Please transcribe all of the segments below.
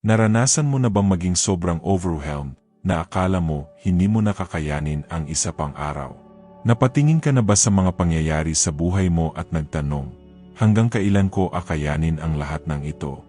Naranasan mo na bang maging sobrang overwhelmed na akala mo hindi mo nakakayanin ang isa pang araw? Napatingin ka na ba sa mga pangyayari sa buhay mo at nagtanong, hanggang kailan ko akayanin ang lahat ng ito?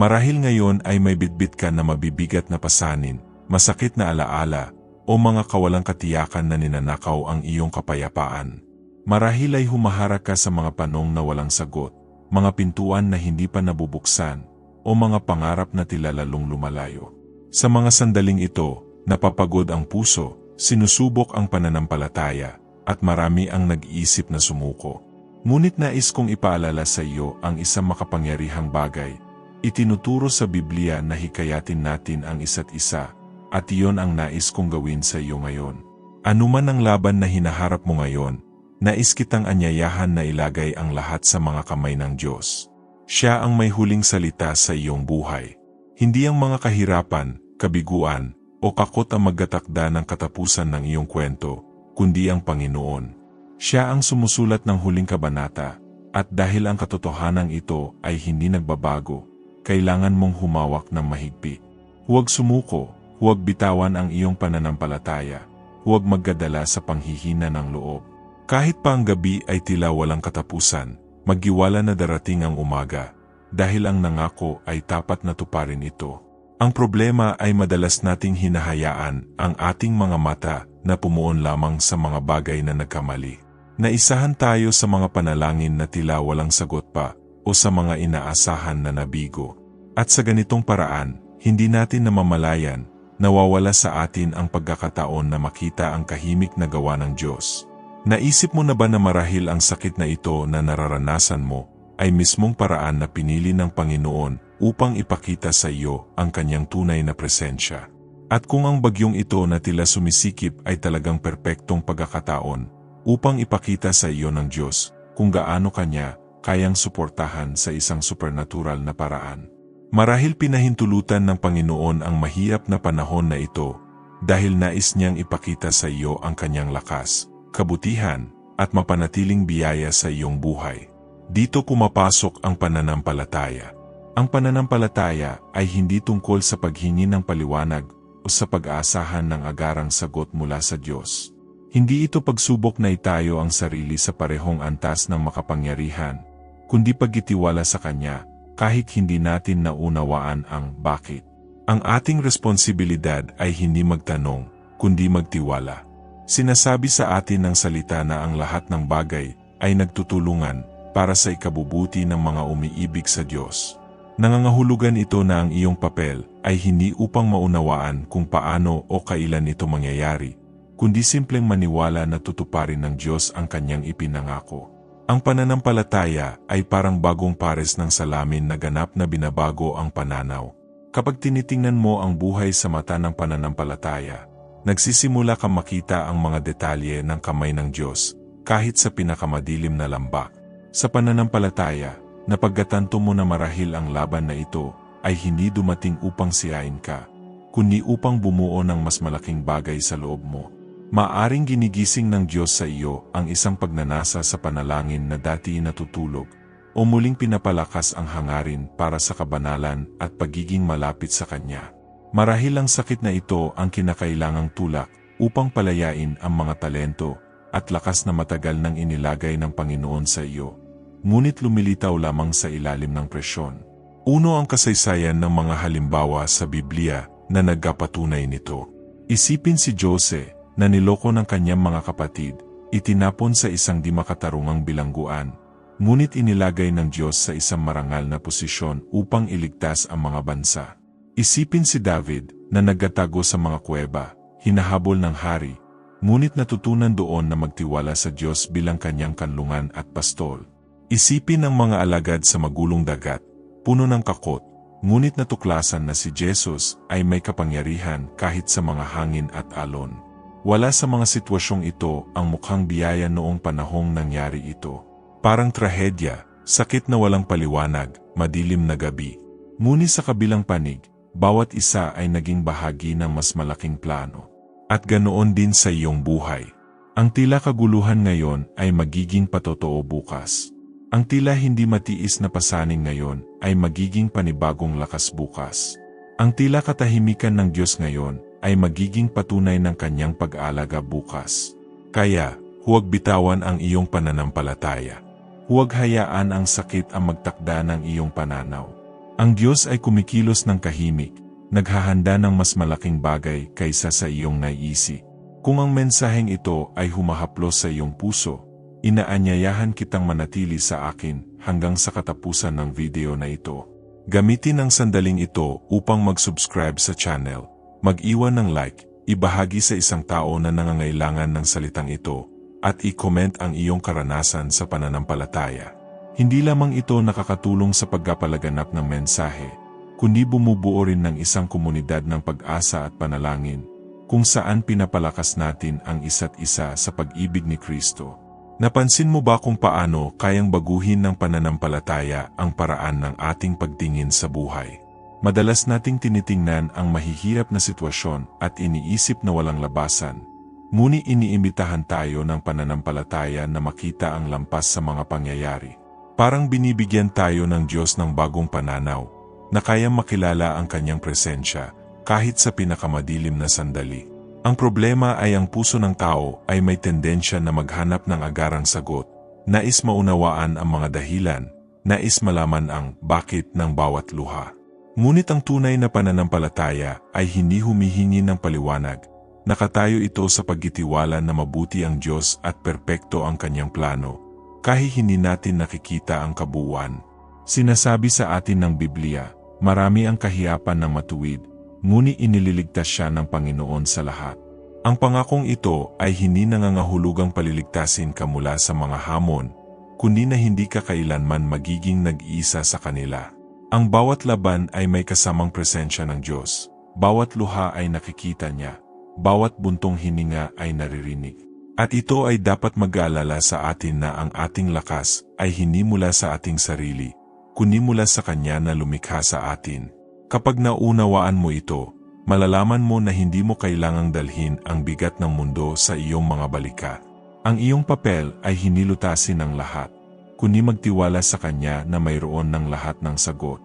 Marahil ngayon ay may bitbit ka na mabibigat na pasanin, masakit na alaala, o mga kawalang katiyakan na ninanakaw ang iyong kapayapaan. Marahil ay humaharap ka sa mga panong na walang sagot, mga pintuan na hindi pa nabubuksan, o mga pangarap na tila lalong lumalayo. Sa mga sandaling ito, napapagod ang puso, sinusubok ang pananampalataya, at marami ang nag-iisip na sumuko. Ngunit nais kong ipaalala sa iyo ang isang makapangyarihang bagay. Itinuturo sa Biblia na hikayatin natin ang isa't isa, at iyon ang nais kong gawin sa iyo ngayon. Anuman ang laban na hinaharap mo ngayon, nais kitang anyayahan na ilagay ang lahat sa mga kamay ng Diyos. Siya ang may huling salita sa iyong buhay. Hindi ang mga kahirapan, kabiguan, o kakot ang maggatakda ng katapusan ng iyong kwento, kundi ang Panginoon. Siya ang sumusulat ng huling kabanata, at dahil ang katotohanan ito ay hindi nagbabago, kailangan mong humawak ng mahigpit. Huwag sumuko, huwag bitawan ang iyong pananampalataya, huwag maggadala sa panghihina ng loob. Kahit pa ang gabi ay tila walang katapusan, Magiwala na darating ang umaga, dahil ang nangako ay tapat na tuparin ito. Ang problema ay madalas nating hinahayaan ang ating mga mata na pumuon lamang sa mga bagay na nagkamali. Naisahan tayo sa mga panalangin na tila walang sagot pa o sa mga inaasahan na nabigo. At sa ganitong paraan, hindi natin namamalayan, nawawala sa atin ang pagkakataon na makita ang kahimik na gawa ng Diyos. Naisip mo na ba na marahil ang sakit na ito na nararanasan mo ay mismong paraan na pinili ng Panginoon upang ipakita sa iyo ang kanyang tunay na presensya? At kung ang bagyong ito na tila sumisikip ay talagang perpektong pagkakataon upang ipakita sa iyo ng Diyos kung gaano kanya kayang suportahan sa isang supernatural na paraan. Marahil pinahintulutan ng Panginoon ang mahirap na panahon na ito dahil nais niyang ipakita sa iyo ang kanyang lakas kabutihan, at mapanatiling biyaya sa iyong buhay. Dito pumapasok ang pananampalataya. Ang pananampalataya ay hindi tungkol sa paghingi ng paliwanag o sa pag-aasahan ng agarang sagot mula sa Diyos. Hindi ito pagsubok na itayo ang sarili sa parehong antas ng makapangyarihan, kundi pagitiwala sa Kanya kahit hindi natin naunawaan ang bakit. Ang ating responsibilidad ay hindi magtanong, kundi magtiwala. Sinasabi sa atin ng salita na ang lahat ng bagay ay nagtutulungan para sa ikabubuti ng mga umiibig sa Diyos. Nangangahulugan ito na ang iyong papel ay hindi upang maunawaan kung paano o kailan ito mangyayari, kundi simpleng maniwala na tutuparin ng Diyos ang kanyang ipinangako. Ang pananampalataya ay parang bagong pares ng salamin na ganap na binabago ang pananaw. Kapag tinitingnan mo ang buhay sa mata ng pananampalataya, nagsisimula kang makita ang mga detalye ng kamay ng Diyos kahit sa pinakamadilim na lambak. Sa pananampalataya, napagkatanto mo na marahil ang laban na ito ay hindi dumating upang siyain ka, kundi upang bumuo ng mas malaking bagay sa loob mo. Maaring ginigising ng Diyos sa iyo ang isang pagnanasa sa panalangin na dati natutulog, o muling pinapalakas ang hangarin para sa kabanalan at pagiging malapit sa Kanya. Marahil ang sakit na ito ang kinakailangang tulak upang palayain ang mga talento at lakas na matagal nang inilagay ng Panginoon sa iyo. Ngunit lumilitaw lamang sa ilalim ng presyon. Uno ang kasaysayan ng mga halimbawa sa Biblia na nagkapatunay nito. Isipin si Jose na niloko ng kanyang mga kapatid, itinapon sa isang di makatarungang bilangguan, ngunit inilagay ng Diyos sa isang marangal na posisyon upang iligtas ang mga bansa. Isipin si David na nagatago sa mga kuweba, hinahabol ng hari, ngunit natutunan doon na magtiwala sa Diyos bilang kanyang kanlungan at pastol. Isipin ang mga alagad sa magulong dagat, puno ng kakot, ngunit natuklasan na si Jesus ay may kapangyarihan kahit sa mga hangin at alon. Wala sa mga sitwasyong ito ang mukhang biyaya noong panahong nangyari ito. Parang trahedya, sakit na walang paliwanag, madilim na gabi. Ngunit sa kabilang panig, bawat isa ay naging bahagi ng mas malaking plano. At ganoon din sa iyong buhay. Ang tila kaguluhan ngayon ay magiging patotoo bukas. Ang tila hindi matiis na pasaning ngayon ay magiging panibagong lakas bukas. Ang tila katahimikan ng Diyos ngayon ay magiging patunay ng kanyang pag-aalaga bukas. Kaya, huwag bitawan ang iyong pananampalataya. Huwag hayaan ang sakit ang magtakda ng iyong pananaw. Ang Diyos ay kumikilos ng kahimik, naghahanda ng mas malaking bagay kaysa sa iyong naiisi. Kung ang mensaheng ito ay humahaplos sa iyong puso, inaanyayahan kitang manatili sa akin hanggang sa katapusan ng video na ito. Gamitin ang sandaling ito upang mag-subscribe sa channel, mag-iwan ng like, ibahagi sa isang tao na nangangailangan ng salitang ito, at i-comment ang iyong karanasan sa pananampalataya. Hindi lamang ito nakakatulong sa pagkapalaganap ng mensahe, kundi bumubuo rin ng isang komunidad ng pag-asa at panalangin, kung saan pinapalakas natin ang isa't isa sa pag-ibig ni Kristo. Napansin mo ba kung paano kayang baguhin ng pananampalataya ang paraan ng ating pagtingin sa buhay? Madalas nating tinitingnan ang mahihirap na sitwasyon at iniisip na walang labasan. Ngunit iniimbitahan tayo ng pananampalataya na makita ang lampas sa mga pangyayari. Parang binibigyan tayo ng Diyos ng bagong pananaw, na kayang makilala ang kanyang presensya kahit sa pinakamadilim na sandali. Ang problema ay ang puso ng tao ay may tendensya na maghanap ng agarang sagot, nais maunawaan ang mga dahilan, nais malaman ang bakit ng bawat luha. Ngunit ang tunay na pananampalataya ay hindi humihingi ng paliwanag, nakatayo ito sa pagkitiwala na mabuti ang Diyos at perpekto ang kanyang plano, kahit hindi natin nakikita ang kabuuan. Sinasabi sa atin ng Biblia, marami ang kahiyapan ng matuwid, ngunit inililigtas siya ng Panginoon sa lahat. Ang pangakong ito ay hindi nangangahulugang paliligtasin ka mula sa mga hamon, kundi na hindi ka kailanman magiging nag-iisa sa kanila. Ang bawat laban ay may kasamang presensya ng Diyos. Bawat luha ay nakikita niya. Bawat buntong hininga ay naririnig. At ito ay dapat mag-aalala sa atin na ang ating lakas ay hindi mula sa ating sarili, kundi mula sa Kanya na lumikha sa atin. Kapag naunawaan mo ito, malalaman mo na hindi mo kailangang dalhin ang bigat ng mundo sa iyong mga balika. Ang iyong papel ay hinilutasin ng lahat, kundi magtiwala sa Kanya na mayroon ng lahat ng sagot.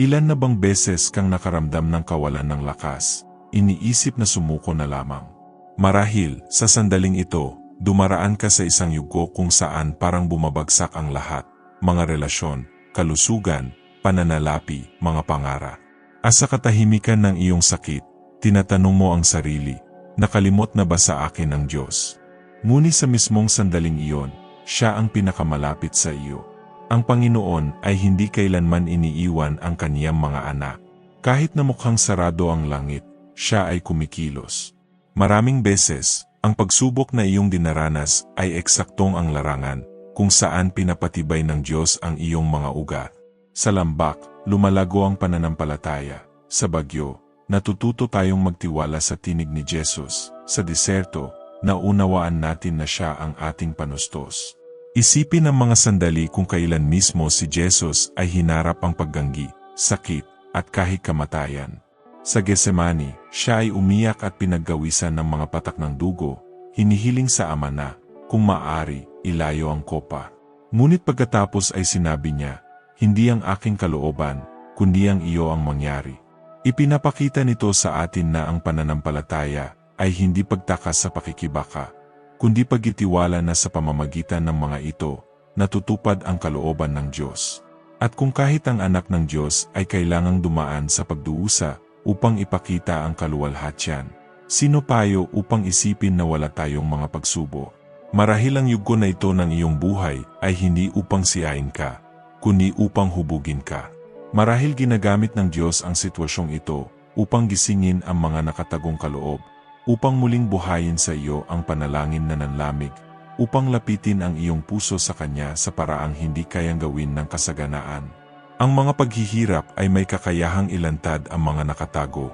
Ilan na bang beses kang nakaramdam ng kawalan ng lakas, iniisip na sumuko na lamang. Marahil, sa sandaling ito, dumaraan ka sa isang yugo kung saan parang bumabagsak ang lahat, mga relasyon, kalusugan, pananalapi, mga pangara. As sa katahimikan ng iyong sakit, tinatanong mo ang sarili, nakalimot na ba sa akin ang Diyos? Ngunit sa mismong sandaling iyon, siya ang pinakamalapit sa iyo. Ang Panginoon ay hindi kailanman iniiwan ang kaniyang mga anak. Kahit na mukhang sarado ang langit, siya ay kumikilos. Maraming beses, ang pagsubok na iyong dinaranas ay eksaktong ang larangan kung saan pinapatibay ng Diyos ang iyong mga uga. Sa lambak, lumalago ang pananampalataya. Sa bagyo, natututo tayong magtiwala sa tinig ni Jesus. Sa diserto, naunawaan natin na siya ang ating panustos. Isipin ang mga sandali kung kailan mismo si Jesus ay hinarap ang pagganggi, sakit, at kahit kamatayan. Sa Getsemani, siya ay umiyak at pinaggawisan ng mga patak ng dugo, hinihiling sa ama na, kung maari, ilayo ang kopa. Ngunit pagkatapos ay sinabi niya, hindi ang aking kalooban, kundi ang iyo ang mangyari. Ipinapakita nito sa atin na ang pananampalataya ay hindi pagtakas sa pakikibaka, kundi pagitiwala na sa pamamagitan ng mga ito, natutupad ang kalooban ng Diyos. At kung kahit ang anak ng Diyos ay kailangang dumaan sa pagduusa upang ipakita ang kaluwalhatian, sino payo upang isipin na wala tayong mga pagsubo? Marahil ang yugo na ito ng iyong buhay ay hindi upang siyain ka, kundi upang hubugin ka. Marahil ginagamit ng Diyos ang sitwasyong ito upang gisingin ang mga nakatagong kaloob, upang muling buhayin sa iyo ang panalangin na nanlamig, upang lapitin ang iyong puso sa Kanya sa paraang hindi kayang gawin ng kasaganaan. Ang mga paghihirap ay may kakayahang ilantad ang mga nakatago,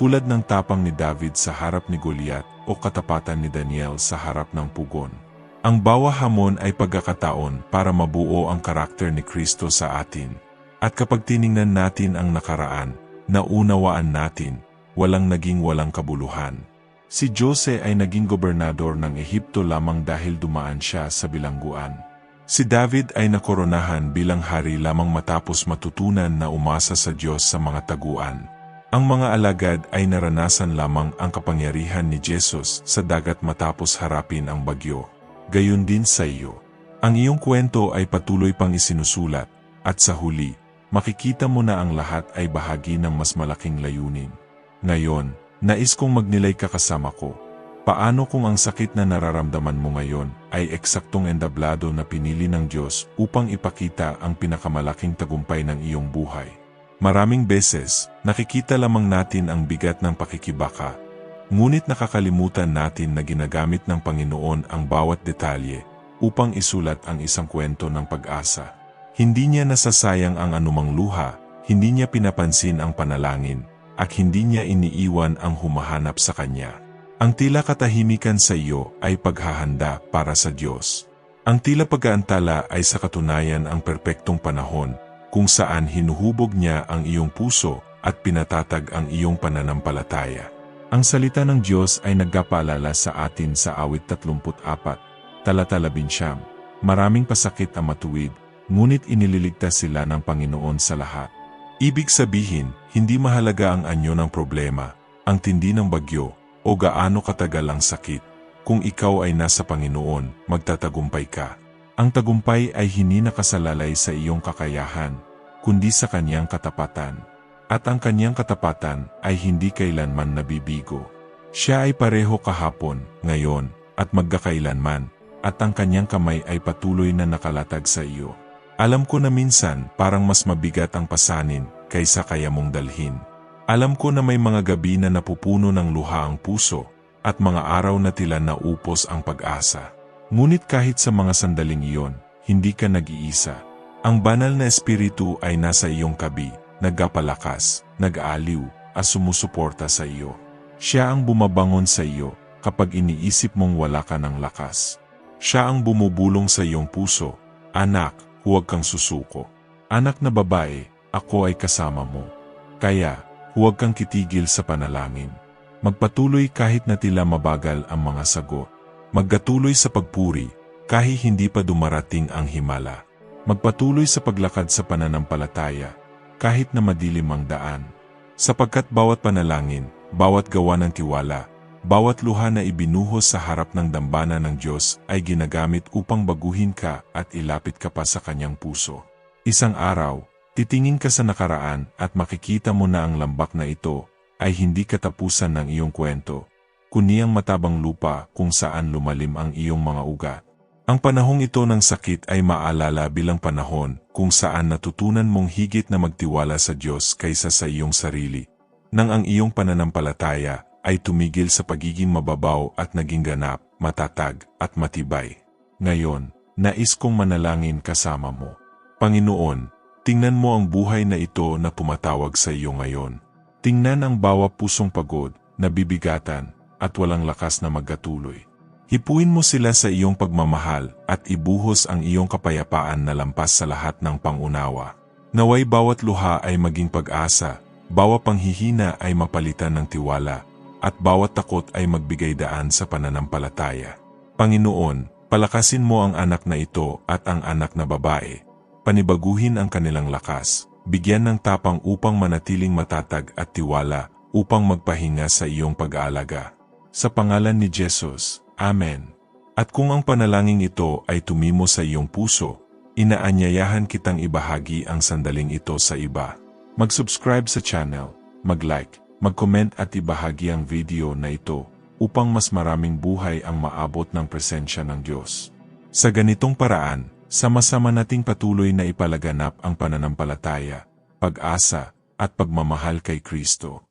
tulad ng tapang ni David sa harap ni Goliath o katapatan ni Daniel sa harap ng pugon. Ang bawa hamon ay pagkakataon para mabuo ang karakter ni Kristo sa atin. At kapag tiningnan natin ang nakaraan, naunawaan natin, walang naging walang kabuluhan. Si Jose ay naging gobernador ng Ehipto lamang dahil dumaan siya sa bilangguan. Si David ay nakoronahan bilang hari lamang matapos matutunan na umasa sa Diyos sa mga taguan. Ang mga alagad ay naranasan lamang ang kapangyarihan ni Jesus sa dagat matapos harapin ang bagyo. Gayon din sa iyo. Ang iyong kwento ay patuloy pang isinusulat, at sa huli, makikita mo na ang lahat ay bahagi ng mas malaking layunin. Ngayon, nais kong magnilay ka kasama ko. Paano kung ang sakit na nararamdaman mo ngayon ay eksaktong endablado na pinili ng Diyos upang ipakita ang pinakamalaking tagumpay ng iyong buhay? Maraming beses, nakikita lamang natin ang bigat ng pakikibaka. Ngunit nakakalimutan natin na ginagamit ng Panginoon ang bawat detalye upang isulat ang isang kwento ng pag-asa. Hindi niya nasasayang ang anumang luha, hindi niya pinapansin ang panalangin, at hindi niya iniiwan ang humahanap sa Kanya. Ang tila katahimikan sa iyo ay paghahanda para sa Diyos. Ang tila pag-aantala ay sa katunayan ang perpektong panahon kung saan hinuhubog niya ang iyong puso at pinatatag ang iyong pananampalataya. Ang salita ng Diyos ay nagkapaalala sa atin sa awit 34, talata 11, Maraming pasakit ang matuwid, ngunit inililigtas sila ng Panginoon sa lahat. Ibig sabihin, hindi mahalaga ang anyo ng problema, ang tindi ng bagyo, o gaano katagal ang sakit. Kung ikaw ay nasa Panginoon, magtatagumpay ka. Ang tagumpay ay hindi nakasalalay sa iyong kakayahan, kundi sa kanyang katapatan. At ang kanyang katapatan ay hindi kailanman nabibigo. Siya ay pareho kahapon, ngayon, at magkakailanman, at ang kanyang kamay ay patuloy na nakalatag sa iyo. Alam ko na minsan parang mas mabigat ang pasanin kaysa kaya mong dalhin. Alam ko na may mga gabi na napupuno ng luha ang puso, at mga araw na tila naupos ang pag-asa. Ngunit kahit sa mga sandaling iyon, hindi ka nag-iisa. Ang banal na espiritu ay nasa iyong kabi, nagkapalakas, nag-aaliw, at sumusuporta sa iyo. Siya ang bumabangon sa iyo kapag iniisip mong wala ka ng lakas. Siya ang bumubulong sa iyong puso, Anak, huwag kang susuko. Anak na babae, ako ay kasama mo. Kaya, Huwag kang kitigil sa panalangin. Magpatuloy kahit na tila mabagal ang mga sagot. Magkatuloy sa pagpuri kahit hindi pa dumarating ang himala. Magpatuloy sa paglakad sa pananampalataya kahit na madilim ang daan. Sapagkat bawat panalangin, bawat gawa ng tiwala, bawat luha na ibinuhos sa harap ng dambana ng Diyos ay ginagamit upang baguhin ka at ilapit ka pa sa kanyang puso. Isang araw, Titingin ka sa nakaraan at makikita mo na ang lambak na ito ay hindi katapusan ng iyong kwento, kundi ang matabang lupa kung saan lumalim ang iyong mga ugat. Ang panahong ito ng sakit ay maalala bilang panahon kung saan natutunan mong higit na magtiwala sa Diyos kaysa sa iyong sarili, nang ang iyong pananampalataya ay tumigil sa pagiging mababaw at naging ganap, matatag at matibay. Ngayon, nais kong manalangin kasama mo. Panginoon, Tingnan mo ang buhay na ito na pumatawag sa iyo ngayon. Tingnan ang bawa pusong pagod, nabibigatan, at walang lakas na magkatuloy. Hipuin mo sila sa iyong pagmamahal at ibuhos ang iyong kapayapaan na lampas sa lahat ng pangunawa. Naway bawat luha ay maging pag-asa, bawat panghihina ay mapalitan ng tiwala, at bawat takot ay magbigay daan sa pananampalataya. Panginoon, palakasin mo ang anak na ito at ang anak na babae, panibaguhin ang kanilang lakas, bigyan ng tapang upang manatiling matatag at tiwala upang magpahinga sa iyong pag-aalaga. Sa pangalan ni Jesus, Amen. At kung ang panalangin ito ay tumimo sa iyong puso, inaanyayahan kitang ibahagi ang sandaling ito sa iba. Mag-subscribe sa channel, mag-like, mag-comment at ibahagi ang video na ito upang mas maraming buhay ang maabot ng presensya ng Diyos. Sa ganitong paraan, sama-sama nating patuloy na ipalaganap ang pananampalataya, pag-asa, at pagmamahal kay Kristo.